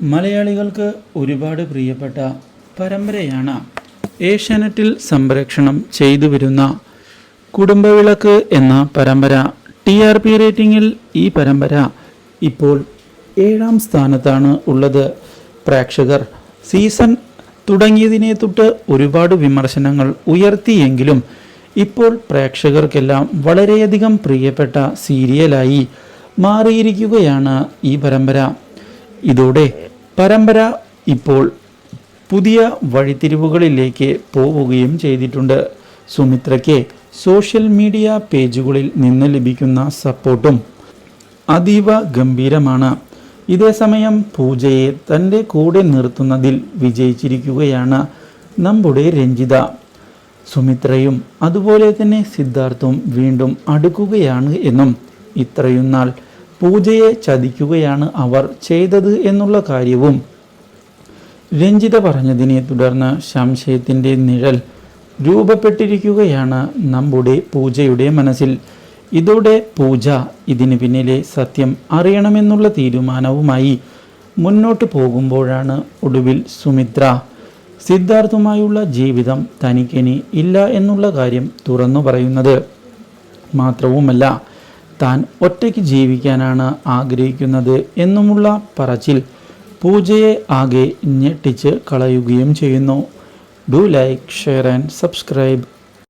മലയാളികൾക്ക് ഒരുപാട് പ്രിയപ്പെട്ട പരമ്പരയാണ് ഏഷ്യാനെറ്റിൽ സംപ്രേക്ഷണം ചെയ്തു വരുന്ന കുടുംബവിളക്ക് എന്ന പരമ്പര. ടി ആർ പി റേറ്റിംഗിൽ ഈ പരമ്പര ഇപ്പോൾ ഏഴാം സ്ഥാനത്താണ് ഉള്ളത്. പ്രേക്ഷകർ സീസൺ തുടങ്ങിയതിനെ തൊട്ട് ഒരുപാട് വിമർശനങ്ങൾ ഉയർത്തിയെങ്കിലും ഇപ്പോൾ പ്രേക്ഷകർക്കെല്ലാം വളരെയധികം പ്രിയപ്പെട്ട സീരിയലായി മാറിയിരിക്കുകയാണ് ഈ പരമ്പര. ഇതോടെ പരമ്പര ഇപ്പോൾ പുതിയ വഴിത്തിരിവുകളിലേക്ക് പോവുകയും ചെയ്തിട്ടുണ്ട്. സുമിത്രയ്ക്ക് സോഷ്യൽ മീഡിയ പേജുകളിൽ നിന്ന് ലഭിക്കുന്ന സപ്പോർട്ടും അതീവ ഗംഭീരമാണ്. ഇതേസമയം പൂജയെ തന്റെ കൂടെ നിർത്തുന്നതിൽ വിജയിച്ചിരിക്കുകയാണ് നമ്മുടെ രഞ്ജിത. സുമിത്രയും അതുപോലെ തന്നെ സിദ്ധാർത്ഥും വീണ്ടും അടുക്കുകയാണ് എന്നും ഇത്രയും നാൾ പൂജയെ ചതിക്കുകയാണ് അവർ ചെയ്തത് എന്നുള്ള കാര്യവും രഞ്ജിത പറഞ്ഞതിനെ തുടർന്ന് സംശയത്തിന്റെ നിഴൽ രൂപപ്പെട്ടിരിക്കുകയാണ് നമ്മുടെ പൂജയുടെ മനസ്സിൽ. ഇതോടെ പൂജ ഇതിന് പിന്നിലെ സത്യം അറിയണമെന്നുള്ള തീരുമാനവുമായി മുന്നോട്ട് പോകുമ്പോഴാണ് ഒടുവിൽ സുമിത്ര. സിദ്ധാർത്ഥുമായുള്ള ജീവിതം തനിക്കിനി ഇല്ല എന്നുള്ള കാര്യം തുറന്നു പറയുന്നത് മാത്രവുമല്ല താൻ ഒറ്റയ്ക്ക് ജീവിക്കാനാണ് ആഗ്രഹിക്കുന്നത് എന്നുമുള്ള പറച്ചിൽ പൂജയെ ആകെ ഞെട്ടിച്ച് കളയുകയും ചെയ്യുന്നു. Do like share and subscribe.